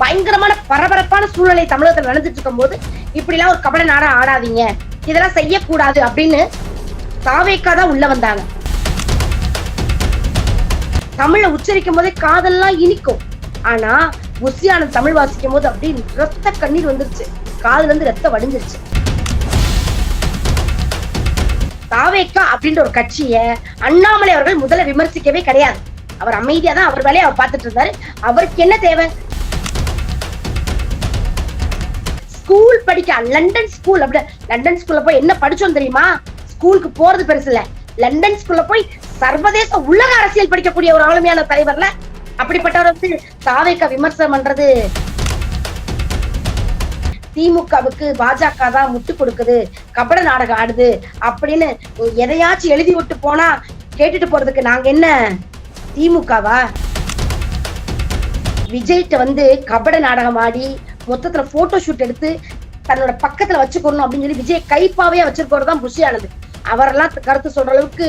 பயங்கரமான பரபரப்பான சூழ்நிலை தமிழகத்துல நடந்துட்டு இருக்கும் போது இப்படி எல்லாம் ஒரு கபட நாடா ஆடாதீங்க. இதெல்லாம் செய்யக்கூடாது அப்படின்னு தாவேக்கா தான் உள்ள வந்தாங்க. தமிழ உச்சரிக்கும் போதே காதெல்லாம் இனிக்கும். ஆனா புஷியான தமிழ் வாசிக்கும் போது அப்படி ரத்த கண்ணீர் வந்துருச்சு. காதுல இருந்து ரத்தம் வடிஞ்சிருச்சு. தாவேக்கா அப்படின்ற ஒரு கட்சிய அண்ணாமலை அவர்கள் முதல்ல விமர்சிக்கவே கிடையாது. அவர் அமைதியா தான் அவர் வேலையை அவர் பார்த்துட்டு இருந்தாரு. அவருக்கு என்ன தேவை? ஸ்கூல் படிக்க லண்டன் ஸ்கூல் அப்படி லண்டன் ஸ்கூல்ல போய் என்ன படிச்சோம் தெரியுமா? ஸ்கூலுக்கு போறது பெருசு இல்ல. லண்டன் ஸ்கூல்ல போய் சர்வதேச உலக அரசியல் படிக்கக்கூடிய ஒரு ஆளுமையான தலைவர்ல அப்படிப்பட்டவர் வந்து தாவேக்கா விமர்சனம் பண்றது திமுகவுக்கு பாஜக தான் முட்டு கொடுக்குது. கபட நாடகம் ஆடுது அப்படின்னு எதையாச்சும் எழுதி விட்டு போனா கேட்டுட்டு போறதுக்கு நாங்க என்ன? திமுகவா? விஜய்கிட்ட வந்து கபட நாடகம் ஆடி மொத்தத்துல போட்டோ ஷூட் எடுத்து தன்னோட பக்கத்துல வச்சுக்கணும் அப்படின்னு சொல்லி விஜய் கைப்பாவே வச்சிருக்கிறது தான் புஷியானது. அவரெல்லாம் கருத்து சொல்ற அளவுக்கு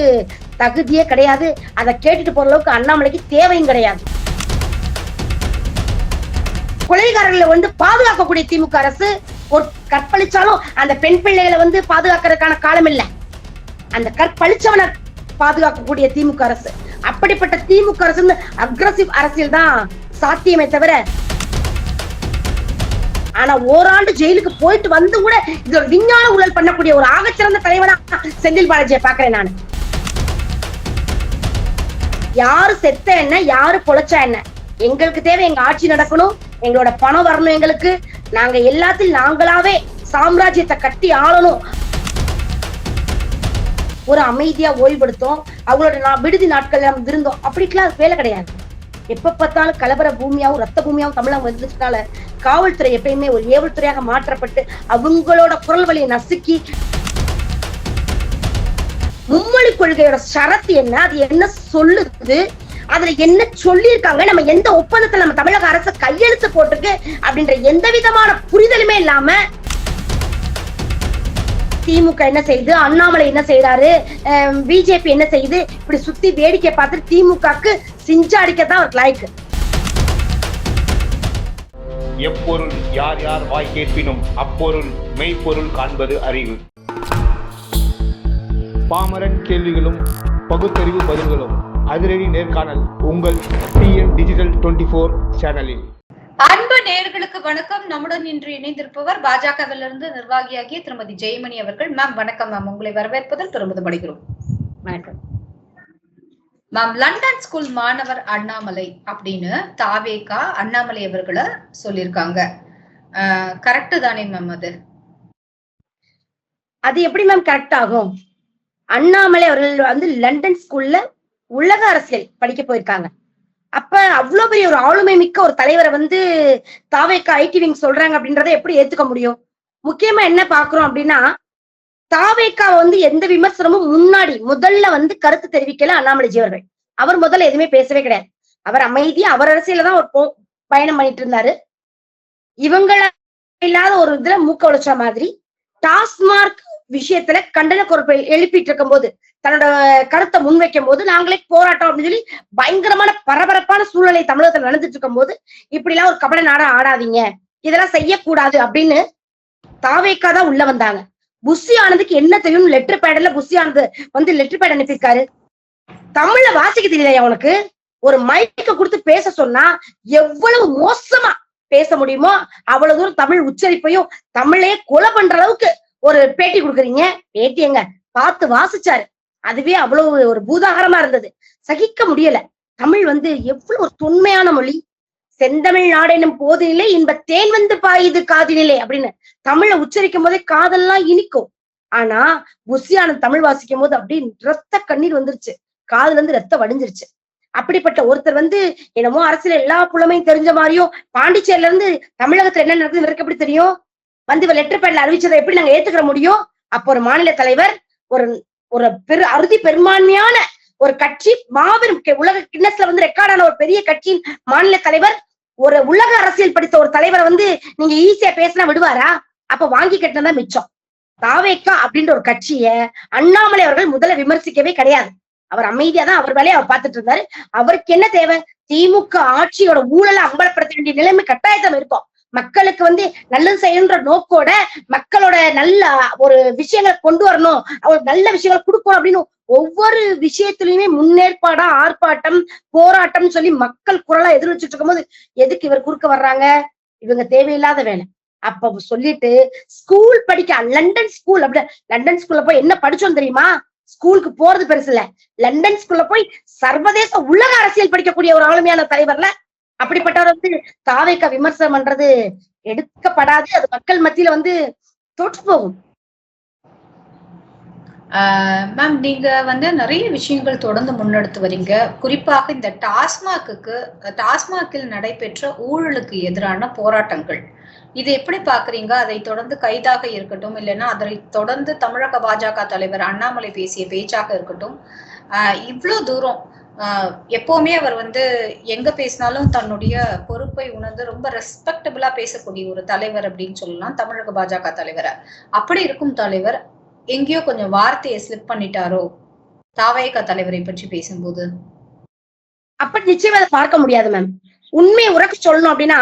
தகுதியே கிடையாது. அதை கேட்டுட்டு போற அளவுக்கு அண்ணாமலைக்கு தேவையும் கிடையாது. கொலைகாரர்களை வந்து பாதுகாக்கக்கூடிய திமுக அரசு ஒரு கற்பழிச்சாலும் அந்த பெண் பிள்ளைகளை வந்து பாதுகாக்கிறதுக்கான காலம் இல்ல. அந்த கற்பழிச்சவனை பாதுகாக்கக்கூடிய திமுக அரசு. அப்படிப்பட்ட திமுக அரசு அக்ரசிவ் அரசியல் தான் சாத்தியமே தவிர ஆனா ஓராண்டு ஜெயிலுக்கு போயிட்டு வந்து கூட இது ஒரு விஞ்ஞான ஊழல் பண்ணக்கூடிய ஒரு ஆகச்சிறந்த தலைவனா செந்தில் பாலாஜியை பாக்குறேன் நான். யாரு செத்த என்ன யாரு பொழைச்சா என்ன? எங்களுக்கு தேவை எங்க ஆட்சி நடக்கணும் எங்களோட பணம் வரணும் எங்களுக்கு. நாங்க எல்லாத்தையும் நாங்களாவே சாம்ராஜ்யத்தை கட்டி ஆளணும். ஒரு அமைதியா ஓய்வெடுத்தோம். அவங்களோட விடுதி நாட்கள் நம்ம இருந்தோம். அப்படிக்கெல்லாம் வேலை கிடையாது. எப்ப பார்த்தாலும் கலவர பூமியாவும் ரத்த பூமியாவும் தமிழகம் வந்துச்சுனால காவல்துறை எப்பயுமே ஒரு ஏவல்துறையாக மாற்றப்பட்டு அவங்களோட குரல் வழியை நசுக்கி மும்மொழி கொள்கையோட ஷரத்து என்ன? அது என்ன சொல்லுது? அதுல என்ன சொல்லியிருக்காங்க? நம்ம எந்த ஒப்பந்தத்துல நம்ம தமிழக அரசு கையெழுத்து போட்டிருக்கு? அப்படின்ற எந்த விதமான புரிதலுமே இல்லாம திமுக என்ன செய்யுது அண்ணாமலை என்ன செய்யறாரு பிஜேபி என்ன செய்யுது இப்படி சுத்தி வேடிக்கை பார்த்துட்டு திமுகக்கு சிஞ்சாடிக்கத்தான் ஒரு லாய்க்கு எப்பொருள் யார் யார் வாய் கேட்பினும் அப்பொருள் மெய்ப்பொருள் காண்பது அறிவு. பாமரன் கேள்விகளும் பகுத்தறிவு பதில்களும் அதிரடி நேர்காணல் உங்கள் டிஎன் டிஜிட்டல் டுவெண்ட்டி ஃபோர் சேனலில். அன்பு நேயர்களுக்கு வணக்கம். நம்முடன் இன்று இணைந்திருப்பவர் பாஜகவிலிருந்து நிர்வாகியாகிய திருமதி ஜெயமணி அவர்கள். மேம் வணக்கம். மேம் உங்களை வரவேற்பதில் பெருமிதம் அடைகிறோம். வணக்கம். மேம் லண்டன் ஸ்கூல் மாணவர் அண்ணாமலை அப்படின்னு தாவேகா அண்ணாமலை அவர்களை சொல்லியிருக்காங்க. கரெக்ட் தானே மேம் அது? அது எப்படி மேம் கரெக்ட் ஆகும்? அண்ணாமலை அவர்கள் வந்து லண்டன் ஸ்கூல்ல உலக அரசியல் படிக்க போயிருக்காங்க. அப்ப அவ்வளவு பெரிய ஒரு ஆளுமை மிக்க ஒரு தலைவரை வந்து தாவேக்கா ஐடி விங் சொல்றாங்க அப்படின்றத எப்படி ஏத்துக்க முடியும்? முக்கியமா என்ன பாக்குறோம் அப்படின்னா தாவேக்கா வந்து எந்த விமர்சனமும் முன்னாடி முதல்ல வந்து கருத்து தெரிவிக்கல அண்ணாமலைஜி அவர்கள். அவர் முதல்ல எதுவுமே பேசவே கிடையாது. அவர் அமைதியா அவர் அரசியல தான் ஒரு போ- பயணம் பண்ணிட்டு இருந்தாரு. இவங்கள இல்லாத ஒரு இதுல மூக்க உழைச்ச மாதிரி டாஸ்மார்க் விஷயத்துல கண்டன குரப்பை எழுப்பிட்டு இருக்கும் போது தன்னோட கருத்தை முன்வைக்கும் போது நாங்களே போராட்டம் அப்படின்னு சொல்லி பயங்கரமான பரபரப்பான சூழ்நிலை தமிழகத்துல நடந்துட்டு இருக்கும் போது இப்படி எல்லாம் ஒரு கபட நாடா ஆடாதீங்க. இதெல்லாம் செய்யக்கூடாது அப்படின்னு தாவேக்கா தான் உள்ள வந்தாங்க. புஷி ஆனதுக்கு என்ன தெரியும்? லெட்டர் பேடல புஷி ஆனது வந்து லெட்டர் பேட் அனுப்பியிருக்காரு. தமிழ்ல வாசிக்க தெரியலையா உனக்கு? ஒரு மைக்க கொடுத்து பேச சொன்னா எவ்வளவு மோசமா பேச முடியுமோ அவ்வளவு தூரம் தமிழ் உச்சரிப்பையும் தமிழே கொலை பண்ற அளவுக்கு ஒரு பேட்டி கொடுக்குறீங்க. பேட்டி எங்க? பார்த்து வாசிச்சாரு. அதுவே அவ்வளவு ஒரு பூதாகரமா இருந்தது. சகிக்க முடியல. தமிழ் வந்து எவ்வளவு ஒரு தொன்மையான மொழி. செந்தமிழ் நாடெனும் போதினிலே இன்ப தேன் வந்து பாயுது காதினிலே அப்படின்னு தமிழ உச்சரிக்கும் போதே காதெல்லாம் இனிக்கும். ஆனா புஷியான தமிழ் வாசிக்கும் போது அப்படி ரத்த கண்ணீர் வந்துருச்சு. காதுல இருந்து ரத்தம் வடிஞ்சிருச்சு. அப்படிப்பட்ட ஒருத்தர் வந்து என்னமோ அரசியல எல்லா புலமையும் தெரிஞ்ச மாதிரியும் பாண்டிச்சேரில இருந்து தமிழகத்துல என்ன நடக்குது இவருக்கு எப்படி தெரியும்? வந்து இவர் லெட்டர் பேட்ல அறிவிச்சதை எப்படி நாங்க ஏத்துக்கிற முடியும்? அப்போ ஒரு மாநில தலைவர் ஒரு ஒரு பெரு அறுதி பெரும்பான்மையான ஒரு கட்சி மாபெரும் உலக கின்னஸ்ல வந்து ரெக்கார்டான ஒரு பெரிய கட்சியின் மாநில தலைவர் ஒரு உலக அரசியல் படித்த ஒரு தலைவரை வந்து நீங்க ஈஸியா பேசினா விடுவாரா? அப்ப வாங்கி கட்டினதான் மிச்சம். தாவேக்கா அப்படின்ற ஒரு கட்சிய அண்ணாமலை அவர்கள் முதல்ல விமர்சிக்கவே கிடையாது. அவர் அமைதியா தான் அவர் வேலையை அவர் பார்த்துட்டு இருந்தாரு. அவருக்கு என்ன தேவை? திமுக ஆட்சியோட ஊழலை அம்பலப்படுத்த வேண்டிய நிலைமை கட்டாயத்தம் இருக்கும். மக்களுக்கு வந்து நல்லது செய்யணுன்ற நோக்கோட மக்களோட நல்ல ஒரு விஷயங்களை கொண்டு வரணும். ஒரு நல்ல விஷயங்களை கொடுக்கணும் அப்படின்னு ஒவ்வொரு விஷயத்திலயுமே முன்னேற்பாடா ஆர்ப்பாட்டம் போராட்டம் சொல்லி மக்கள் குரலா எதிர் வச்சுட்டு இருக்கும்போது எதுக்கு இவர் குறுக்க வர்றாங்க? இவங்க தேவையில்லாத வேலை. அப்ப சொல்லிட்டு ஸ்கூல் படிக்க லண்டன் ஸ்கூல் அப்படி லண்டன் ஸ்கூல்ல போய் என்ன படிச்சோம் தெரியுமா? ஸ்கூலுக்கு போறது பெருசு இல்ல. லண்டன் ஸ்கூல்ல போய் சர்வதேச உலக அரசியல் படிக்கக்கூடிய ஒரு ஆளுமையான தலைவர்ல அப்படிப்பட்டவர் வந்து தாவைக்க விமர்சனம் பண்றது எடுக்கப்படாது அது மக்கள் மத்தியில வந்து தொற்று போகும். மேம் நீங்க வந்து நிறைய விஷயங்கள் தொடர்ந்து முன்னெடுத்து வரீங்க. குறிப்பாக இந்த டாஸ்மாக்கு டாஸ்மாகில் நடைபெற்ற ஊழலுக்கு எதிரான போராட்டங்கள். இது எப்படி பாக்குறீங்க அதை தொடர்ந்து கைதாக இருக்கட்டும் இல்லைன்னா அதை தொடர்ந்து தமிழக பாஜக தலைவர் அண்ணாமலை பேசிய பேச்சாக இருக்கட்டும். இவ்வளோ இவ்வளவு தூரம் எப்பவுமே அவர் வந்து எங்க பேசினாலும் தன்னுடைய பொறுப்பை உணர்ந்து ரொம்ப ரெஸ்பெக்டபிளா பேசக்கூடிய ஒரு தலைவர் அப்படின்னு சொல்லலாம். தமிழக பாஜக தலைவரை. அப்படி இருக்கும் தலைவர் எங்கேயோ கொஞ்சம் வார்த்தையை ஸ்லிப் பண்ணிட்டாரோ? தாவேக தலைவரை பற்றி பேசும்போது. அப்படி நிச்சயமா அதை பார்க்க முடியாது மேம் உண்மையை உறக்க சொல்லணும் அப்படின்னா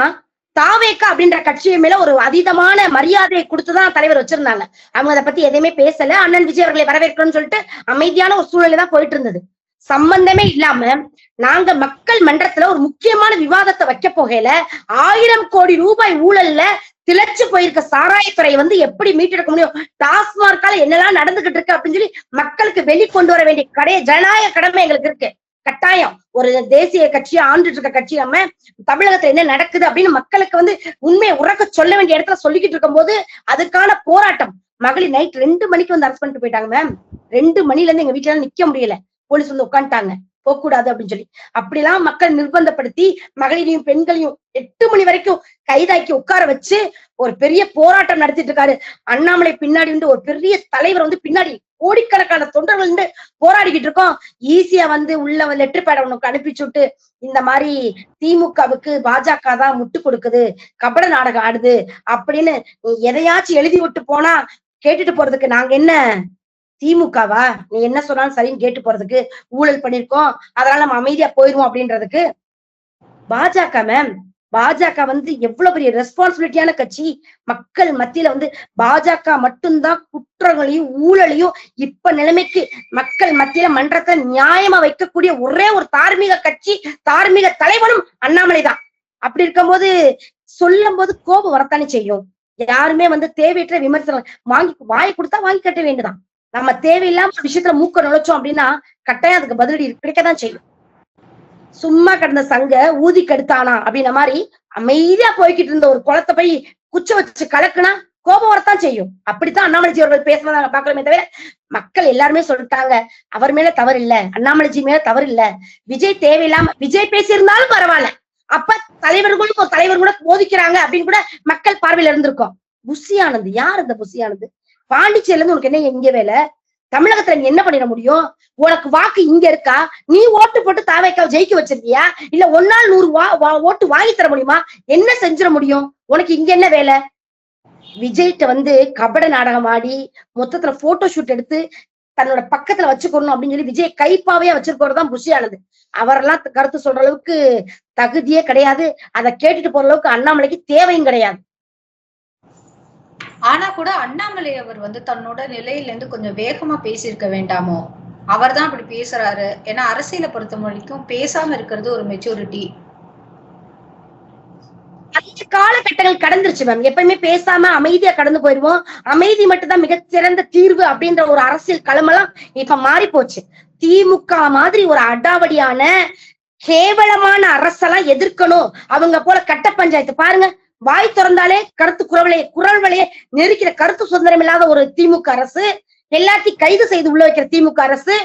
தாவேக்கா அப்படின்ற கட்சியை மேல ஒரு அதீதமான மரியாதையை கொடுத்துதான் தலைவர் வச்சிருந்தாங்க. அவங்க அதை பத்தி எதையுமே பேசல. அண்ணன் விஜய் அவர்களை வரவேற்கணும்னு சொல்லிட்டு அமைதியான ஒரு சூழ்நிலை தான் போயிட்டு இருந்தது. சம்பந்தமே இல்லாம நாங்க மக்கள் மன்றத்துல ஒரு முக்கியமான விவாதத்தை வைக்க போகையில ஆயிரம் கோடி ரூபாய் ஊழல்ல திளைச்சு போயிருக்க சாராயத்துறை வந்து எப்படி மீட்டெடுக்க முடியும்? டாஸ்மார்க்கால என்னெல்லாம் நடந்துகிட்டு இருக்கு அப்படின்னு சொல்லி மக்களுக்கு வெளிக்கொண்டு வர வேண்டிய கடைய ஜனநாயக கடமை எங்களுக்கு இருக்கு. கட்டாயம். ஒரு தேசிய கட்சியா ஆண்டுட்டு இருக்க கட்சி நம்ம தமிழகத்துல என்ன நடக்குது அப்படின்னு மக்களுக்கு வந்து உண்மையை உறக்க சொல்ல வேண்டிய இடத்துல சொல்லிக்கிட்டு இருக்கும் போது அதுக்கான போராட்டம். மகளிர் நைட் ரெண்டு மணிக்கு வந்து அரெஸ்ட் பண்ணிட்டு போயிட்டாங்க மேம் ரெண்டு மணில இருந்து எங்க வீட்டுல நிக்க முடியல. போலீஸ் வந்து உட்காந்துட்டாங்க. போகக்கூடாது அப்படின்னு சொல்லி. அப்படிலாம் மக்கள் நிர்பந்தப்படுத்தி மகளிரையும் பெண்களையும் எட்டு மணி வரைக்கும் கைதாக்கி உட்கார வச்சு ஒரு பெரிய போராட்டம் நடத்திட்டு இருக்காரு. அண்ணாமலை பின்னாடி வந்து ஒரு பெரிய தலைவர் வந்து பின்னாடி கோடிக்கணக்கான தொண்டர்கள் வந்து போராடிக்கிட்டு இருக்கோம். ஈஸியா வந்து உள்ள லெட்டர் பேட உனக்கு அனுப்பிச்சு விட்டு இந்த மாதிரி திமுகவுக்கு பாஜக தான் முட்டு கொடுக்குது. கபட நாடகம் ஆடுது அப்படின்னு எதையாச்சும் எழுதி விட்டு போனா கேட்டுட்டு போறதுக்கு நாங்க என்ன? திமுகவா? நீ என்ன சொன்னாலும் சரின்னு கேட்டு போறதுக்கு ஊழல் பண்ணிருக்கோம் அதனால நம்ம அமைதியா போயிருவோம் அப்படின்றதுக்கு பாஜக மேம் பாஜக வந்து எவ்வளவு பெரிய ரெஸ்பான்சிபிலிட்டியான கட்சி. மக்கள் மத்தியில வந்து பாஜக மட்டும்தான் குற்றங்களையும் ஊழலையும் இப்ப நிலைமைக்கு மக்கள் மத்தியில மன்றத்தை நியாயமா வைக்கக்கூடிய ஒரே ஒரு தார்மீக கட்சி தார்மீக தலைவனும் அண்ணாமலை தான். அப்படி இருக்கும்போது சொல்லும் போது கோபம் வரத்தானே செய்யும். யாருமே வந்து தேவையற்ற விமர்சனம் வாங்கி வாங்கி கொடுத்தா வாங்கி கட்ட வேண்டியதான் நம்ம தேவையில்லாம ஒரு விஷயத்துல மூக்க நுழைச்சோம் அப்படின்னா கட்டாயம் அதுக்கு பதிலடி கிடைக்கதான் செய்யும். சும்மா கிடந்த சங்க ஊதி கெடுத்தானா அப்படின்ன மாதிரி அமைதியா போய்கிட்டு இருந்த ஒரு குளத்தை போய் குச்ச வச்சு கலக்குனா கோபம் வரத்தான் செய்யும். அப்படித்தான் அண்ணாமலைஜி அவர்கள் பேசுறதை நாங்க பாக்கலாமே தவிர மக்கள் எல்லாருமே சொல்லிட்டாங்க அவர் மேல தவறு இல்ல அண்ணாமலைஜி மேல தவறு இல்ல விஜய் தேவையில்லாம விஜய் பேசியிருந்தாலும் பரவாயில்ல. அப்ப தலைவர்களும் ஒரு தலைவர் கூட போதிக்கிறாங்க அப்படின்னு கூட மக்கள் பார்வையில இருந்திருக்கோம். புஷி ஆனந்த் யார் இந்த புஷி ஆனந்த் பாண்டிச்சேரியில இருந்து உனக்கு என்ன எங்க வேலை? தமிழகத்துல நீ என்ன பண்ணிட முடியும்? உனக்கு வாக்கு இங்க இருக்கா? நீ ஓட்டு போட்டு தாவைக்காவை ஜெயிக்க வச்சிருக்கியா? இல்ல ஒன்னால் நூறு வா வா- ஓட்டு வாங்கி தர முடியுமா? என்ன செஞ்சிட முடியும்? உனக்கு இங்க என்ன வேலை? விஜய்கிட்ட வந்து கபட நாடகம் ஆடி மொத்தத்துல போட்டோ ஷூட் எடுத்து தன்னோட பக்கத்துல வச்சுக்கணும் அப்படின்னு சொல்லி விஜய் கைப்பாவையா வச்சிருக்கிறது தான் புஷியானது. அவரெல்லாம் கருத்து சொல்ற அளவுக்கு தகுதியே கிடையாது. அதை கேட்டுட்டு போற அளவுக்கு அண்ணாமலைக்கு தேவையும் கிடையாது. ஆனா கூட அண்ணாமலை அவர் வந்து தன்னோட நிலையில இருந்து கொஞ்சம் வேகமா பேசியிருக்க வேண்டாமோ? அவர் தான் அப்படி பேசுறாரு. ஏன்னா அரசியலை பொறுத்த வரைக்கும் பேசாம இருக்கிறது ஒரு மெச்சூரிட்டி அந்த காலகட்டங்கள் கடந்துருச்சு மேம் எப்பயுமே பேசாம அமைதியா கடந்து போயிருவோம். அமைதி மட்டும்தான் மிகச்சிறந்த தீர்வு அப்படின்ற ஒரு அரசியல் களமெல்லாம் இப்ப மாறி போச்சு திமுக மாதிரி ஒரு அடாவடியான கேவலமான அரசெல்லாம் எதிர்க்கணும். அவங்க போல கட்ட பஞ்சாயத்து. பாருங்க வாய் திறந்தாலே கருத்து குரவலையே குரல் வழியே நெருக்கிற கருத்து சுதந்திரம் இல்லாத ஒரு திமுக அரசு எல்லாத்தையும் கைது செய்து உள்ள வைக்கிற திமுக அரசு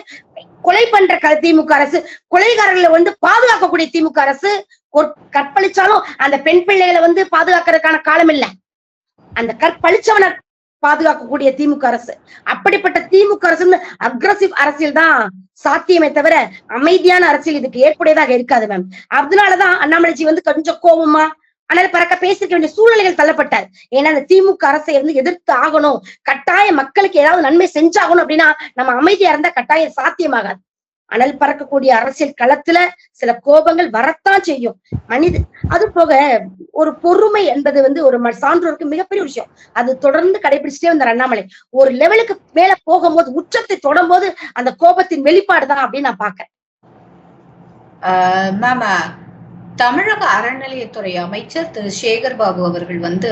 கொலை பண்ற திமுக அரசு கொலைகாரர்களை வந்து பாதுகாக்கக்கூடிய திமுக அரசு ஒரு கற்பழிச்சாலும் அந்த பெண் பிள்ளைகளை வந்து பாதுகாக்கிறதுக்கான காலம் இல்ல. அந்த கற்பழிச்சவனை பாதுகாக்கக்கூடிய திமுக அரசு. அப்படிப்பட்ட திமுக அரசு அக்ரசிவ் அரசியல் தான் சாத்தியமே தவிர அமைதியான அரசியல் இதுக்கு ஏற்புடையதாக இருக்காது மேம் அதனாலதான் அண்ணாமலைஜி வந்து கொஞ்சம் கோபமா ஆனால் பறக்க பேசிக்க வேண்டிய சூழ்நிலைகள் தள்ளப்பட்டார். ஏன்னா அந்த திமுக அரசை வந்து எதிர்த்து ஆகணும். கட்டாய மக்களுக்கு ஏதாவது நன்மை செஞ்சாகணும் அப்படின்னா நம்ம அமைதியா இருந்தா கட்டாயம் சாத்தியமாகாது. அனல் பறக்கக்கூடிய அரசியல் களத்துல சில கோபங்கள் வரத்தான் செய்யும். மனித அது போக ஒரு பொறுமை என்பது வந்து ஒரு சான்றோருக்கு மிகப்பெரிய விஷயம். அது தொடர்ந்து கடைபிடிச்சிட்டே வந்தார் அண்ணாமலை. ஒரு லெவலுக்கு மேல போகும்போது உச்சத்தை தொடும்போது அந்த கோபத்தின் வெளிப்பாடு தான் அப்படின்னு நான் பாக்கிறேன் மேம் தமிழக அறநிலையத்துறை அமைச்சர் திரு சேகர் பாபு அவர்கள் வந்து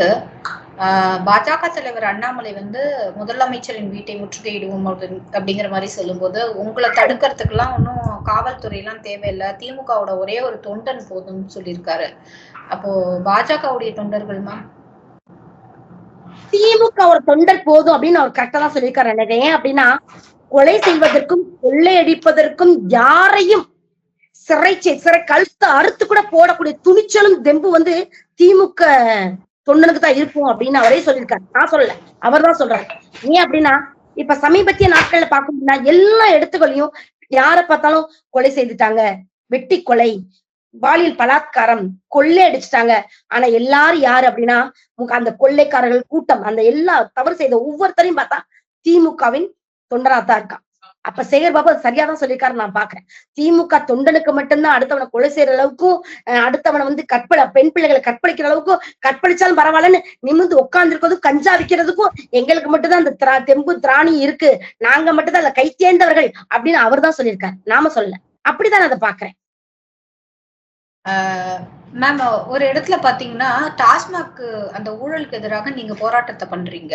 ஆஹ், பாஜக தலைவர் அண்ணாமலை வந்து முதலமைச்சரின் வீட்டை முற்றுகையிடுவோம் அப்படின்னு- அப்படிங்கிற மாதிரி சொல்லும்போது உங்களை தடுக்கிறதுக்கெல்லாம் ஒன்றும் காவல்துறை எல்லாம் தேவையில்லை. திமுகவோட ஒரே ஒரு தொண்டன் போதும்னு சொல்லியிருக்காரு. அப்போ பாஜகவுடைய தொண்டர்கள் மேம்? திமுக ஒரு தொண்டர் போதும் அப்படின்னு அவர் கரெக்டா தான் சொல்லியிருக்காரு. ஏன் அப்படின்னா கொலை செய்வதற்கும் கொள்ளையடிப்பதற்கும் யாரையும் சிறை சிறை கழுத்தை அறுத்து கூட போடக்கூடிய துணிச்சலும் தெம்பு வந்து திமுக தொண்டனுக்கு தான் இருக்கும் அப்படின்னு அவரே சொல்லியிருக்காரு. நான் சொல்லல. அவர் தான் சொல்றாரு. ஏன் அப்படின்னா இப்ப சமீபத்திய நாட்கள்ல பாக்கணும்னா எல்லா இடத்துகளையும் யார பார்த்தாலும் கொலை செய்துட்டாங்க. வெட்டி கொலை பாலியல் பலாத்காரம் கொள்ளை அடிச்சுட்டாங்க. ஆனா எல்லாரும் யாரு அப்படின்னா அந்த கொள்ளைக்காரர்கள் கூட்டம் அந்த எல்லா தவறு செய்த ஒவ்வொருத்தரையும் பார்த்தா திமுகவின் தொண்டராத்தான் இருக்கான். அப்ப சேகர் பாபு சரியா தான் சொல்லியிருக்காரு நான் பாக்குறேன். திமுக தொண்டனுக்கு மட்டும்தான் அடுத்தவனை கொலை செய்யற அளவுக்கும் அடுத்தவனை வந்து கற்பழ பெண் பிள்ளைகளை கற்பழிக்கிற அளவுக்கும் கற்பழிச்சாலும் பரவாயில்லன்னு நிமிர்ந்து உட்கார்ந்து இருக்கிறதும் கஞ்சா விக்கிறதுக்கும் எங்களுக்கு மட்டும்தான் அந்த திரா தெம்பு திராணி இருக்கு. நாங்க மட்டும்தான் அந்த கை தேர்ந்தவர்கள் அப்படின்னு அவர் தான் சொல்லியிருக்காரு. நாம சொல்லல. அப்படிதான் நான் அதை பாக்குறேன். மேம் ஒரு இடத்துல பாத்தீங்கன்னா டாஸ்மாக் அந்த ஊழலுக்கு எதிராக நீங்க போராட்டத்தை பண்றீங்க.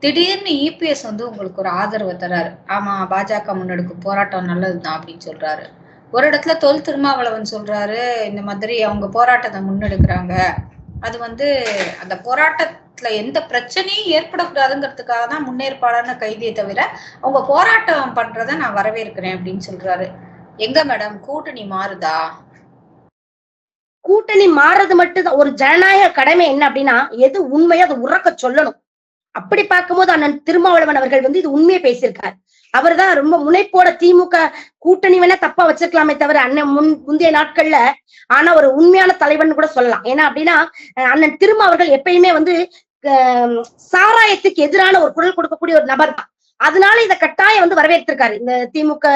திடீர்னு இபிஎஸ் வந்து உங்களுக்கு ஒரு ஆதரவை தராரு. ஆமா பாஜக முன்னெடுக்கும் போராட்டம் நல்லதுதான் அப்படின்னு சொல்றாரு. ஒரு இடத்துல தொல் திருமாவளவன் சொல்றாரு இந்த மாதிரி அவங்க போராட்டத்தை முன்னெடுக்கிறாங்க. அது வந்து அந்த போராட்டத்துல எந்த பிரச்சனையும் ஏற்படக்கூடாதுங்கிறதுக்காக தான் முன்னேற்பாடான கைதியை தவிர அவங்க போராட்டம் பண்றத நான் வரவேற்கிறேன் அப்படின்னு சொல்றாரு. எங்க மேடம்? கூட்டணி மாறுதா? கூட்டணி மாறுறது மட்டும்தான். ஒரு ஜனநாயக கடமை என்ன அப்படின்னா எது உண்மையை அதை உறக்க சொல்லணும். அப்படி பார்க்கும்போது அண்ணன் திருமாவளவன் அவர்கள் வந்து இது உண்மையை பேசியிருக்காரு. அவர்தான் ரொம்ப முனைப்போட திமுக கூட்டணி வேணா தப்பா வச்சிருக்கலாமே தவிர அண்ணன் முன் முந்தைய நாட்கள்ல ஆனா ஒரு உண்மையான தலைவன் கூட சொல்லலாம். ஏன்னா அப்படின்னா அண்ணன் திருமா அவர்கள் எப்பயுமே வந்து சாராயத்துக்கு எதிரான ஒரு குரல் கொடுக்கக்கூடிய ஒரு நபர் தான். அதனால இத கட்டாயம் வந்து வரவேற்றிருக்காரு. இந்த திமுக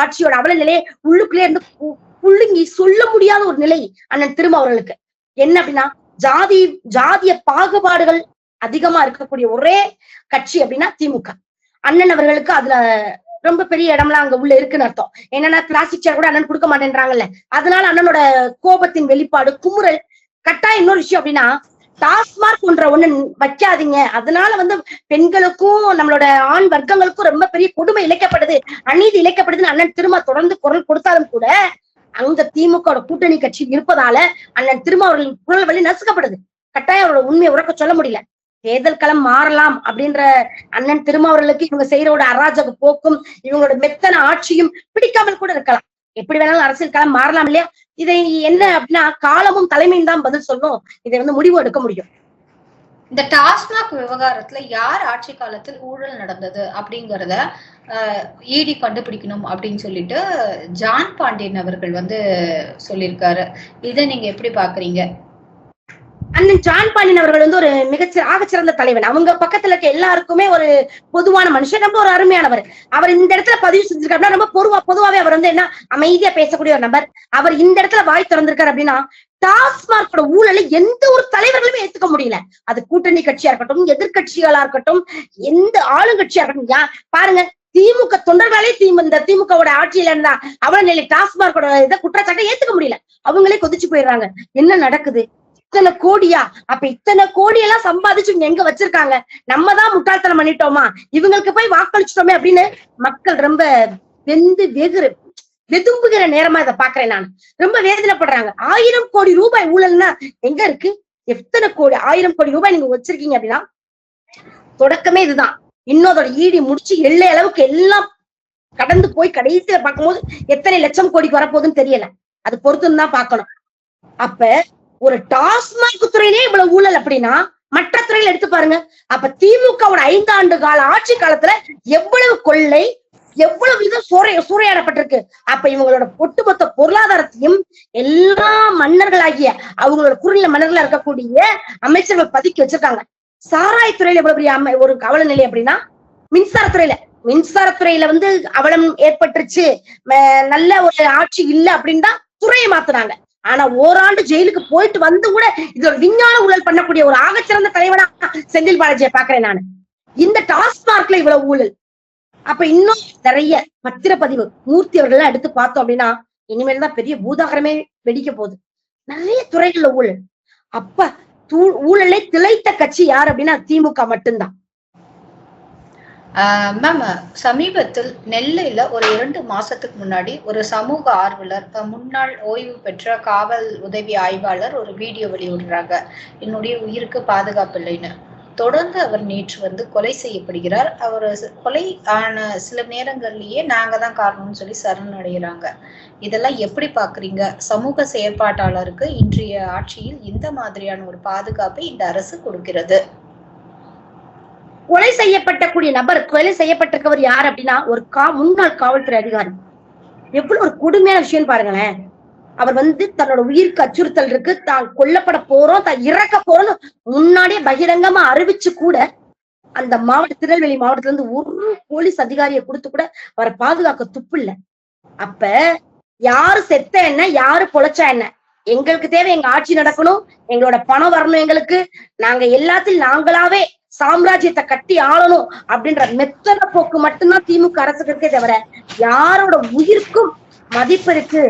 ஆட்சியோட அவல நிலையை உள்ளுக்குள்ளே இருந்து புள்ளுங்கி சொல்ல முடியாத ஒரு நிலை அண்ணன் திருமா அவர்களுக்கு. என்ன அப்படின்னா ஜாதி ஜாதிய பாகுபாடுகள் அதிகமா இருக்கக்கூடிய ஒரே கட்சி அப்படின்னா திமுக. அண்ணன் அவர்களுக்கு அதுல ரொம்ப பெரிய இடம்லாம் அங்க உள்ள இருக்குன்னு அர்த்தம். என்னன்னா பிளாஸ்டிக் சேர் கூட அண்ணன் கொடுக்க மாட்டேன்றாங்கல்ல. அதனால அண்ணனோட கோபத்தின் வெளிப்பாடு குமுறல். கட்டாயம் இன்னொரு விஷயம் அப்படின்னா டாஸ்மார்க் போன்ற ஒண்ணு வைக்காதீங்க. அதனால வந்து பெண்களுக்கும் நம்மளோட ஆண் வர்க்கங்களுக்கும் ரொம்ப பெரிய கொடுமை இழைக்கப்படுது அநீதி இழைக்கப்படுதுன்னு அண்ணன் திரும்ப தொடர்ந்து குரல் கொடுத்தாலும் கூட அங்க திமுக கூட்டணி கட்சி இருப்பதால அண்ணன் திரும்ப அவர்களின் குரல் வழி நசுக்கப்படுது. கட்டாயம் அவரோட உண்மையை உறக்க சொல்ல முடியல. தேர்தல் களம் மாறலாம் அப்படின்ற அண்ணன் திருமாவர்களுக்கு இவங்க செய்யறோட அராஜக போக்கும் இவங்களோட மெத்தன ஆட்சியும் பிடிக்காமல் கூட இருக்கலாம். எப்படி வேணாலும் அரசியல் களம் மாறலாம் இல்லையா? இதை என்ன அப்படின்னா காலமும் தலைமையும் தான் பதில் சொல்லும். இதை வந்து முடிவு எடுக்க முடியும். இந்த டாஸ்மாக் விவகாரத்துல யார் ஆட்சி காலத்தில் ஊழல் நடந்தது அப்படிங்கறத இடி கண்டுபிடிக்கணும் அப்படின்னு சொல்லிட்டு ஜான் பாண்டியன் அவர்கள் வந்து சொல்லியிருக்காரு. இதை நீங்க எப்படி பாக்குறீங்க? அண்ணன் ஜான் பாண்டியன் அவர்கள் வந்து ஒரு மிகச்சி ஆகச்சிறந்த தலைவன். அவங்க பக்கத்துல இருக்க எல்லாருக்குமே ஒரு பொதுவான மனுஷன். ரொம்ப ஒரு அருமையானவர். அவர் இந்த இடத்துல பதிவு செஞ்சிருக்காருன்னா ரொம்ப பொதுவா பொதுவாவே அவர் வந்து என்ன அமைதியா பேசக்கூடிய ஒரு நபர். அவர் இந்த இடத்துல வாய் திறந்திருக்காரு அப்படின்னா டாஸ்மார்க்கோட ஊழலை எந்த ஒரு தலைவர்களுமே ஏத்துக்க முடியல. அது கூட்டணி கட்சியா இருக்கட்டும் எதிர்க்கட்சிகளா இருக்கட்டும் எந்த ஆளுங்கட்சியா இருக்கட்டும். யா- பாருங்க திமுக தொண்டர்களே திமு இந்த திமுகவோட ஆட்சியில இருந்தா அவள நிலை டாஸ்மார்க்கோட இதை குற்றச்சாட்டை ஏத்துக்க முடியல. அவங்களே கொதிச்சு போயிடுறாங்க. என்ன நடக்குது? இத்தனை கோடியா? அப்ப இத்தனை கோடி எல்லாம் சம்பாதிச்சு இவங்க எங்க வச்சிருக்காங்க? நம்ம தான் முட்டாள்தனம் பண்ணிட்டோமா? இவங்களுக்கு போய் வாக்களிச்சிட்டோமே அப்படின்னு மக்கள் ரொம்ப வெந்து வெகுறு வெதும்புகிற நேரமா இதை பாக்குறேன் நான். ரொம்ப வேதனைப்படுறாங்க. ஆயிரம் கோடி ரூபாய் ஊழல்னா எங்க இருக்கு? எத்தனை கோடி ஆயிரம் கோடி ரூபாய் நீங்க வச்சிருக்கீங்க அப்படின்னா? தொடக்கமே இதுதான். இன்னும் அதோட ஈடி முடிச்சு எல்லை அளவுக்கு எல்லாம் கடந்து போய் கடைசியில பார்க்கும்போது எத்தனை லட்சம் கோடிக்கு வரப்போகுதுன்னு தெரியல. அது பொறுத்துன்னு தான் பார்க்கணும். அப்ப ஒரு டாஸ்மாக் துறையிலே இவ்வளவு ஊழல் அப்படின்னா மற்ற துறையில எடுத்து பாருங்க. அப்ப திமுகவோட ஐந்தாண்டு கால ஆட்சி காலத்துல எவ்வளவு கொள்ளை எவ்வளவு விதம் சூறை சூறையாடப்பட்டிருக்கு. அப்ப இவங்களோட ஒட்டுமொத்த பொருளாதாரத்தையும் எல்லா மன்னர்களாகிய அவங்களோட குறுநில மன்னர்களா இருக்கக்கூடிய அமைச்சர்கள் பதுக்கி வச்சிருக்காங்க. சாராயத்துறையில எவ்வளவு பெரிய அமை- ஒரு கவல நிலை அப்படின்னா மின்சாரத்துறையில மின்சாரத்துறையில வந்து அவலம் ஏற்பட்டுருச்சு. நல்ல ஒரு ஆட்சி இல்ல அப்படின்னு தான் துறையை மாத்துனாங்க. ஆனா ஓராண்டு ஜெயிலுக்கு போயிட்டு வந்து கூட இது ஒரு விஞ்ஞான ஊழல் பண்ணக்கூடிய ஒரு ஆகச்சிறந்த தலைவனா செந்தில் பாலாஜியை பாக்குறேன் நான். இந்த டாஸ்மார்க்ல இவ்வளவு ஊழல். அப்ப இன்னும் நிறைய பத்திரப்பதிவு மூர்த்தி அவர்கள் எடுத்து பார்த்தோம் அப்படின்னா இனிமேல் தான் பெரிய பூதாகரமே வெடிக்க போகுது. நிறைய துறைகள்ல ஊழல். அப்ப தூ- ஊழலை திளைத்த கட்சி யார் அப்படின்னா திமுக மட்டும்தான். மேம் சமீபத்தில் நெல்லையில் ஒரு இரண்டு மாசத்துக்கு முன்னாடி ஒரு சமூக ஆர்வலர் முன்னாள் ஓய்வு பெற்ற காவல் உதவி ஆய்வாளர் ஒரு வீடியோ வெளியிடுறாங்க. என்னுடைய உயிருக்கு பாதுகாப்பு இல்லைன்னு. தொடர்ந்து அவர் நேற்று வந்து கொலை செய்யப்படுகிறார். அவர் கொலை ஆன சில நேரங்கள்லயே நாங்க தான் காரணம்னு சொல்லி சரணடைகிறாங்க. இதெல்லாம் எப்படி பாக்குறீங்க? சமூக செயற்பாட்டாளருக்கு இன்றைய ஆட்சியில் இந்த மாதிரியான ஒரு பாதுகாப்பை இந்த அரசு கொடுக்கிறது. கொலை செய்யப்பட்டக்கூடிய நபர் கொலை செய்யப்பட்டிருக்கவர் யார் அப்படின்னா ஒரு கா முன்னாள் காவல்துறை அதிகாரி. எவ்வளவு ஒரு கொடுமையான விஷயம் பாருங்களேன். அவர் வந்து தன்னோட உயிருக்கு அச்சுறுத்தல் இருக்கு. தான் கொல்லப்பட போறோம் தான் இறக்க போறோம்னு முன்னாடியே பகிரங்கமா அறிவிச்சு கூட அந்த மாவட்ட திருநெல்வேலி மாவட்டத்துல இருந்து ஒரு போலீஸ் அதிகாரியை கொடுத்து கூட அவரை பாதுகாக்க துப்பு இல்ல. அப்ப யாரு செத்த என்ன யாரு பொழைச்சா என்ன? எங்களுக்கு தேவை எங்க ஆட்சி நடக்கணும் எங்களோட பணம் வரணும் எங்களுக்கு. நாங்க எல்லாத்தையும் நாங்களாவே சாம்ராஜ்யத்தை கட்டி ஆளணும் அப்படின்ற மெத்தன போக்கு மட்டும்தான் திமுக அரசுக்கு இருக்கே தவிர யாரோட உயிருக்கும் மதிப்பு இருக்கு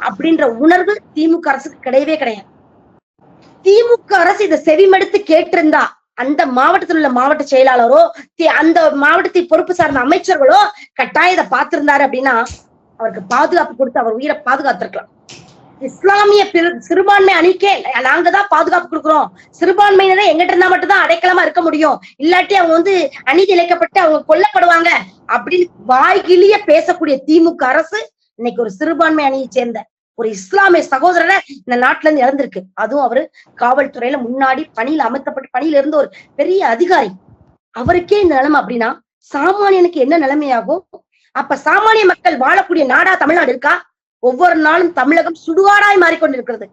அப்படின்ற உணர்வு திமுக அரசுக்கு கிடையவே கிடையாது. திமுக அரசு இதை செவிமடுத்து கேட்டிருந்தா அந்த மாவட்டத்தில் உள்ள மாவட்ட செயலாளரோ அந்த மாவட்டத்தை பொறுப்பு சார்ந்த அமைச்சர்களோ கட்டாயம் இதை பார்த்திருந்தாரு அப்படின்னா அவருக்கு பாதுகாப்பு கொடுத்து அவர் உயிரை பாதுகாத்திருக்கலாம். இஸ்லாமிய சிறுபான்மை அணிக்கே நாங்க தான் பாதுகாப்பு கொடுக்குறோம். சிறுபான்மையினரை எங்கிட்ட இருந்தா மட்டும்தான் அடைக்கலமா இருக்க முடியும். இல்லாட்டி அவங்க வந்து அநீதி இழைக்கப்பட்டு அவங்க கொல்லப்படுவாங்க. அப்படின்னு வாய்கிளிய பேசக்கூடிய திமுக அரசு இன்னைக்கு ஒரு சிறுபான்மை அணியை சேர்ந்த ஒரு இஸ்லாமிய சகோதரனை இந்த நாட்டுல இருந்து இறந்திருக்கு அதுவும் அவரு காவல்துறையில முன்னாடி பணியில அமைக்கப்பட்ட பணியில இருந்த ஒரு பெரிய அதிகாரி. அவருக்கே இந்த நிலைமை அப்படின்னா சாமானியனுக்கு என்ன நிலைமையாகும்? அப்ப சாமானிய மக்கள் வாழக்கூடிய நாடா தமிழ்நாடு இருக்கா? ஒவ்வொரு நாளும் தமிழகம் சுடுகாடாய் மாறிக்கொண்டிருக்கிறது.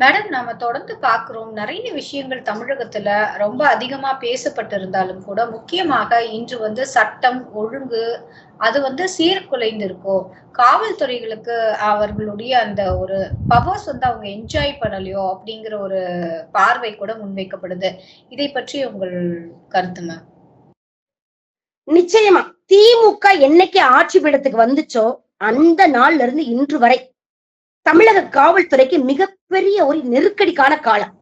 மேடம் நாம தொடர்ந்து பார்க்கிறோம். நிறைய விஷயங்கள் தமிழகத்துல ரொம்ப அதிகமா பேசப்பட்டிருந்தாலும் கூட முக்கியமாக இன்று வந்து சட்டம் ஒழுங்கு அது வந்து சீர்குலைந்து இருக்கும் காவல்துறைகளுக்கு அவர்களுடைய அந்த ஒரு பவர்ஸ் வந்து அவங்க என்ஜாய் பண்ணலையோ அப்படிங்கிற ஒரு பார்வை கூட முன்வைக்கப்படுது. இதை பற்றி உங்கள் கருத்து மேம் நிச்சயமா. திமுக என்னைக்கு ஆட்சி பீடத்துக்கு வந்துச்சோ அந்த நாள்ல இருந்து இன்று வரை தமிழக காவல்துறைக்கு மிகப்பெரிய ஒரு நெருக்கடிக்கான காலம்.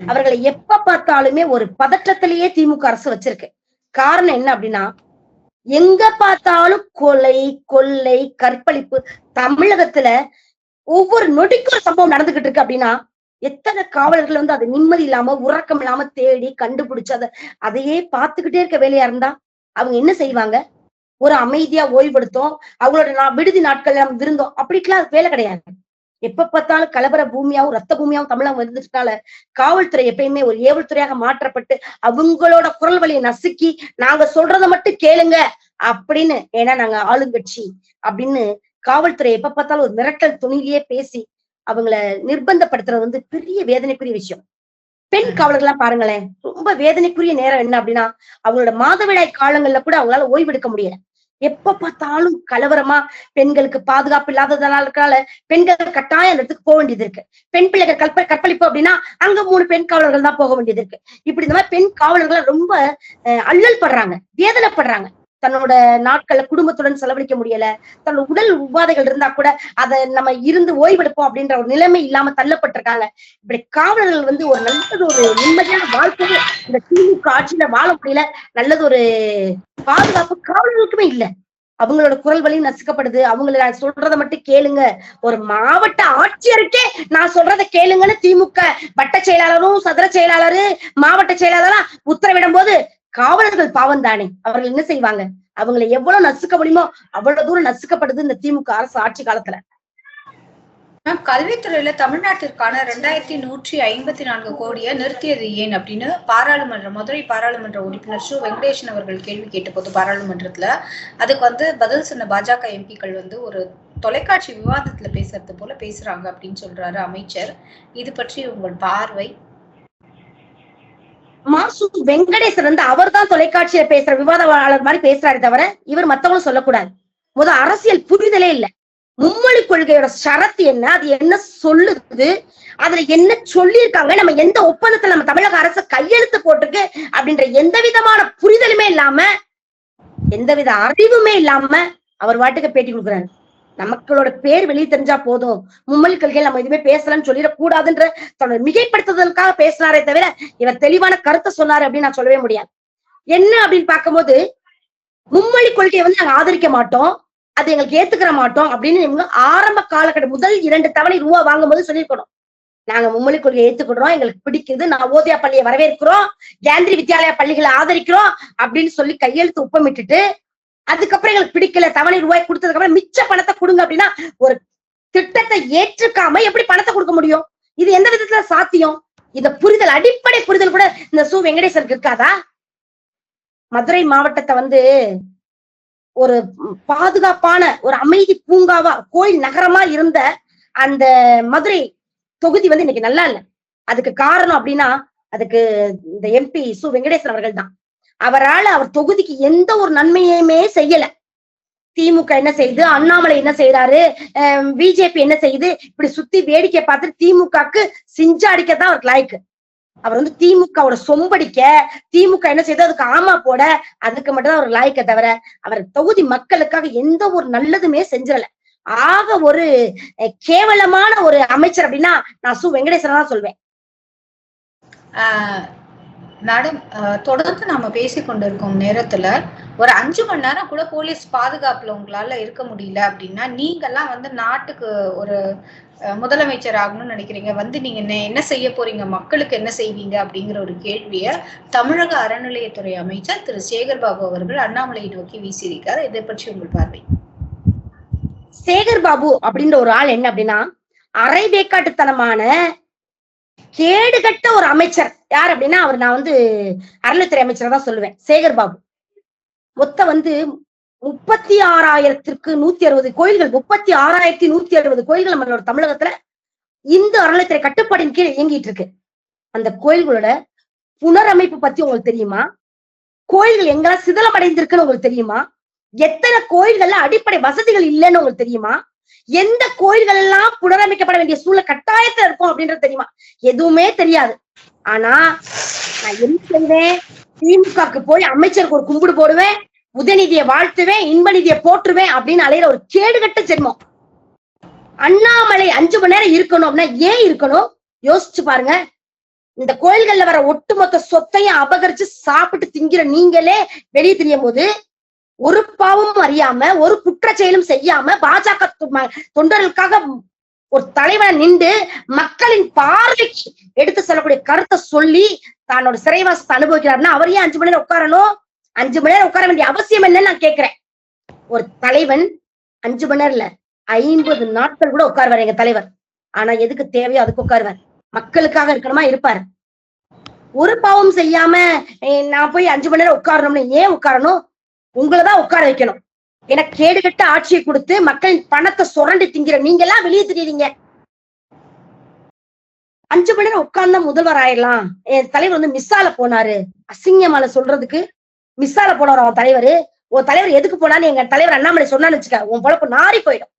அவர்களை எப்ப பார்த்தாலுமே ஒரு பதற்றத்திலேயே திமுக அரசு வச்சிருக்கு. காரணம் என்ன அப்படின்னா எங்க பார்த்தாலும் கொலை கொள்ளை கற்பழிப்பு தமிழகத்துல ஒவ்வொரு நொடிக்கும் ஒரு சம்பவம் நடந்துகிட்டு இருக்கு அப்படின்னா எத்தனை காவலர்கள் வந்து அது நிம்மதி இல்லாம உறக்கம் இல்லாம தேடி கண்டுபிடிச்சு அதை அதையே பார்த்துக்கிட்டே இருக்க வேலையா இருந்தா அவங்க என்ன செய்வாங்க? ஒரு அமைதியா ஓய்வெடுத்தோம். அவங்களோட நா- விடுதி நாட்கள் நம்ம விருந்தோம் அப்படிக்கெல்லாம் அது வேலை கிடையாது. எப்ப பார்த்தாலும் கலவர பூமியாவும் ரத்த பூமியாவும் தமிழகம் வந்துட்டால காவல்துறை எப்பயுமே ஒரு ஏவல்துறையாக மாற்றப்பட்டு அவங்களோட குரல் வழியை நசுக்கி நாங்க சொல்றதை மட்டும் கேளுங்க அப்படின்னு ஏன்னா நாங்க ஆளுங்கட்சி அப்படின்னு காவல்துறை எப்ப பார்த்தாலும் ஒரு மிரட்டல் துணிலேயே பேசி அவங்கள நிர்பந்தப்படுத்துறது வந்து பெரிய வேதனைக்குரிய விஷயம். பெண் காவலர்கள்லாம் பாருங்களேன் ரொம்ப வேதனைக்குரிய நேரம் என்ன அப்படின்னா அவங்களோட மாதவிடாய் காலங்கள்ல கூட அவங்களால ஓய்வெடுக்க முடியல. எப்ப பார்த்தாலும் கலவரமா பெண்களுக்கு பாதுகாப்பு இல்லாததுனால பெண்கள் கட்டாயம் அந்த இடத்துக்கு போக வேண்டியது இருக்கு. பெண் பிள்ளைகள் கற்ப கற்பழிப்பு அப்படின்னா அங்க மூணு பெண் காவலர்கள் தான் போக வேண்டியது இருக்கு. இப்படி இந்த மாதிரி பெண் காவலர்கள் ரொம்ப அஹ், அல்லல் படுறாங்க வேதனைப்படுறாங்க. தன்னோட நாட்களை குடும்பத்துடன் செலவழிக்க முடியல. தன்னோட உடல் உபாதைகள் இருந்தா கூட அதை நம்ம இருந்து ஓய்வெடுப்போம் அப்படின்ற ஒரு நிலைமை இல்லாம தள்ளப்பட்டிருக்காங்க. இப்படி காவலர்கள் வந்து ஒரு நல்லது ஒரு நிம்மதியான வாழ்க்கையை இந்த திமுக ஆட்சியில வாழ முடியல. நல்லது ஒரு பாதுகாப்பு காவலர்களுக்குமே இல்ல. அவங்களோட குரல் வழி நசுக்கப்படுது. அவங்களை நான் சொல்றதை மட்டும் கேளுங்க. ஒரு மாவட்ட ஆட்சியருக்கே நான் சொல்றதை கேளுங்கன்னு திமுக வட்ட செயலாளரும் சதுர செயலாளரு மாவட்ட செயலாளரா உத்தரவிடும் போது காவலர்கள் பாவம் தானே அவர்கள் என்ன செய்வாங்க? அவங்களை எவ்வளவு நசுக்க முடியுமோ அவ்வளவு தூரம் நசுக்கப்படுது இந்த திமுக அரசு ஆட்சி காலத்துல. மேம் கல்வித்துறையில தமிழ்நாட்டிற்கான ரெண்டாயிரத்தி நூற்றி ஐம்பத்தி நான்கு கோடியை நிறுத்தியது ஏன் அப்படின்னு பாராளுமன்ற மதுரை பாராளுமன்ற உறுப்பினர் சு. வெங்கடேசன் அவர்கள் கேள்வி கேட்டபோது பாராளுமன்றத்துல அதுக்கு வந்து பதில் சொன்ன பாஜக எம்பிக்கள் வந்து ஒரு தொலைக்காட்சி விவாதத்துல பேசுறது போல பேசுறாங்க அப்படின்னு சொல்றாரு அமைச்சர். இது பற்றி உங்கள் பார்வை. மாசு வெங்கடேசன் வந்து அவர் தான் தொலைக்காட்சியில பேசுற விவாதவாளர் மாதிரி பேசுறாரு தவிர இவர் மத்தவங்களும் சொல்லக்கூடாது. முத அரசியல் புரிதலே இல்ல. மும்மொழி கொள்கையோட ஷரத்து என்ன? அது என்ன சொல்லுது? அதுல என்ன சொல்லியிருக்காங்க? நம்ம எந்த ஒப்பந்தத்துல நம்ம தமிழக அரசு கையெழுத்து போட்டிருக்கு? அப்படின்ற எந்த விதமான புரிதலுமே இல்லாம எந்தவித அறிவுமே இல்லாம அவர் வாட்டுக்கு பேட்டி கொடுக்குறாரு. நமக்களோட பேர் வெளியே தெரிஞ்சா போதும். மும்மொழி கொள்கையில் நம்ம எதுவுமே பேசலாம்னு சொல்லிடக்கூடாதுன்ற தன்னோட மிகைப்படுத்துதலுக்காக பேசினாரே தவிர இவர் தெளிவான கருத்தை சொன்னாரு அப்படின்னு நான் சொல்லவே முடியாது. என்ன அப்படின்னு பார்க்கும்போது மும்மொழி கொள்கையை வந்து நாங்க ஆதரிக்க மாட்டோம். அது எங்களுக்கு ஏத்துக்கிற மாட்டோம் அப்படின்னு இவங்க ஆரம்ப காலகட்டம் முதல் இரண்டு தவணை ரூபா வாங்கும்போது சொல்லியிருக்கணும். நாங்க மும்மொழி கொள்கையை ஏத்துக்கிடுறோம். எங்களுக்கு பிடிக்குது நவோதயா பள்ளியை வரவேற்கிறோம். கேந்திரி வித்யாலயா பள்ளிகளை ஆதரிக்கிறோம் அப்படின்னு சொல்லி கையெழுத்து ஒப்பமிட்டுட்டு அதுக்கப்புறம் எங்களுக்கு பிடிக்கல தவணை ரூபாய் கொடுத்ததுக்கு அப்புறம் மிச்ச பணத்தை கொடுங்க அப்படின்னா ஒரு திட்டத்தை ஏற்றுக்காம எப்படி பணத்தை கொடுக்க முடியும்? இது எந்த விதத்துல சாத்தியம்? இந்த புரிதல் அடிப்படை புரிதல் கூட இந்த சு வெங்கடேசனுக்கு இருக்காதா? மதுரை மாவட்டத்தை வந்து ஒரு பாதுகாப்பான ஒரு அமைதி பூங்காவா கோயில் நகரமா இருந்த அந்த மதுரை தொகுதி வந்து இன்னைக்கு நல்லா இல்ல. அதுக்கு காரணம் அப்படின்னா அதுக்கு இந்த எம்பி சு வெங்கடேசன் அவர்கள் தான் அவரால் அவர் தொகுதிக்கு எந்த ஒரு நன்மையுமே செய்யல. திமுக என்ன செய்யுது அண்ணாமலை என்ன செய்யறாரு பிஜேபி என்ன செய்யுது இப்படி சுத்தி வேடிக்கை பார்த்துட்டு திமுகக்கு சிஞ்சா அடிக்கத்தான் அவருக்கு லாய்க்கு. அவர் வந்து திமுகவோட சொம்படிக்க திமுக என்ன செய்யுது அதுக்கு ஆமா போட அதுக்கு மட்டும்தான் அவர் லாய்க்க தவிர அவர் தொகுதி மக்களுக்காக எந்த ஒரு நல்லதுமே செஞ்சிடல. ஆக ஒரு கேவலமான ஒரு அமைச்சர் அப்படின்னா நான் சு வெங்கடேஸ்வரன் தான் சொல்வேன். மேடம் தொடர்ந்து நாம பேசிக்கொண்டிருக்கும் நேரத்துல ஒரு அஞ்சு மணி நேரம் கூட போலீஸ் பாதுகாப்புல உங்களால இருக்க முடியல அப்படின்னா நீங்கெல்லாம் வந்து நாட்டுக்கு ஒரு அஹ், முதலமைச்சர் ஆகணும்னு நினைக்கிறீங்க. வந்து நீங்க என்ன- என்ன செய்ய போறீங்க? மக்களுக்கு என்ன செய்வீங்க? அப்படிங்கிற ஒரு கேள்விய தமிழக அறநிலையத்துறை அமைச்சர் திரு. சேகர் பாபு அவர்கள் அண்ணாமலையை நோக்கி வீசியிருக்காரு. இதை பற்றி உங்கள் பார்வை. சேகர் பாபு அப்படின்ற ஒரு ஆள் என்ன அப்படின்னா அரை வேக்காட்டுத்தனமான கேடுகட்ட ஒரு அமைச்சர். யார் அப்படின்னா அவர் நான் வந்து அறநிலைத்துறை அமைச்சரை தான் சொல்லுவேன். சேகர் பாபு மொத்தம் வந்து முப்பத்தி ஆறாயிரத்திற்கு நூத்தி அறுபது கோயில்கள் முப்பத்தி ஆறாயிரத்தி நூத்தி அறுபது கோயில்கள் நம்மளோட தமிழகத்துல இந்து அறநிலைத்துறை கட்டுப்பாடின் கீழ் இயங்கிட்டு இருக்கு. அந்த கோயில்களோட புனரமைப்பு பத்தி உங்களுக்கு தெரியுமா? கோயில்கள் எங்கெல்லாம் சிதலம் அடைந்திருக்குன்னு உங்களுக்கு தெரியுமா? எத்தனை கோயில்கள்ல அடிப்படை வசதிகள் இல்லைன்னு உங்களுக்கு தெரியுமா? எந்த கோயில்கள் எல்லாம் புனரமைக்கப்பட வேண்டிய சூழல் கட்டாயத்துல இருக்கும் அப்படின்றது தெரியுமா? எதுவுமே தெரியாது. ஆனா நான் என்ன செய்வேன்? திமுகக்கு போய் அமைச்சருக்கு ஒரு கும்பிடு போடுவேன் உதயநிதியை வாழ்த்துவேன் இன்பநிதியை போற்றுவேன் அப்படின்னு அலையிற ஒரு கேடுகட்ட ஜென்மம். அண்ணாமலை அஞ்சு மணி நேரம் இருக்கணும் அப்படின்னா ஏன் இருக்கணும்? யோசிச்சு பாருங்க. இந்த கோயில்கள்ல வர ஒட்டுமொத்த சொத்தையும் அபகரிச்சு சாப்பிட்டு திங்கிற நீங்களே வெளியே தெரியும் போது ஒரு பாவமும் அறியாம ஒரு குற்ற செயலும் செய்யாம பாஜக தொண்டர்களுக்காக ஒரு தலைவனை நின்று மக்களின் பார்வைக்கு எடுத்து சொல்லக்கூடிய கருத்தை சொல்லி தன்னோட சிறைவாசத்தை அனுபவிக்கிறாருன்னா அவர் ஏன் அஞ்சு மணி நேரம் உட்காரணும்? அஞ்சு மணி நேரம் உட்கார வேண்டிய அவசியம் என்னன்னு நான் கேக்குறேன் ஒரு தலைவன் அஞ்சு மணி நேரம் இல்ல ஐம்பது நாட்கள் கூட உட்காருவார் எங்க தலைவர். ஆனா எதுக்கு தேவையோ அதுக்கு உட்காருவார். மக்களுக்காக இருக்கணுமா? இருப்பாரு. ஒரு பாவம் செய்யாம நான் போய் அஞ்சு மணி நேரம் உட்காரணும்னு ஏன் உட்காரணும்? உங்களதான் உட்கார வைக்கணும். ஏன்னா கேடுகட்ட ஆட்சியை கொடுத்து மக்களின் பணத்தை சுரண்டி திங்கிற நீங்க எல்லாம் வெளியே தெரியுறீங்க. அஞ்சு மணி நேரம் உட்கார்ந்தா முதல்வர் ஆயிடலாம். என் தலைவர் வந்து மிஸ்ஸால போனாரு. அசிங்கமால சொல்றதுக்கு மிஸ்ஸால போனவர் அவன் தலைவர். உன் தலைவர் எதுக்கு போனான்னு எங்க தலைவர் அண்ணாமலை சொன்னான்னு வச்சுக்க உன் பொழப்பு நாரி போயிடும்.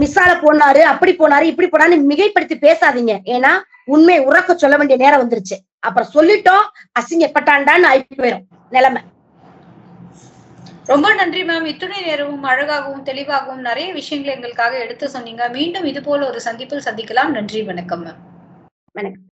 மிஸ்ஸால போனாரு அப்படி போனாரு இப்படி போனான்னு மிகைப்படுத்தி பேசாதீங்க. ஏன்னா உண்மை உறக்க சொல்ல வேண்டிய நேரம் வந்துருச்சு. அப்புறம் சொல்லிட்டோம் அசிங்கப்பட்டாண்டான்னு ஆகி போயிடும் நிலைமை. ரொம்ப நன்றி மேம் இத்துணை நேரமும் அழகாகவும் தெளிவாகவும் நிறைய விஷயங்களை எங்களுக்காக எடுத்து சொன்னீங்க. மீண்டும் இது போல ஒரு சந்திப்பில் சந்திக்கலாம். நன்றி வணக்கம் மேம் வணக்கம்.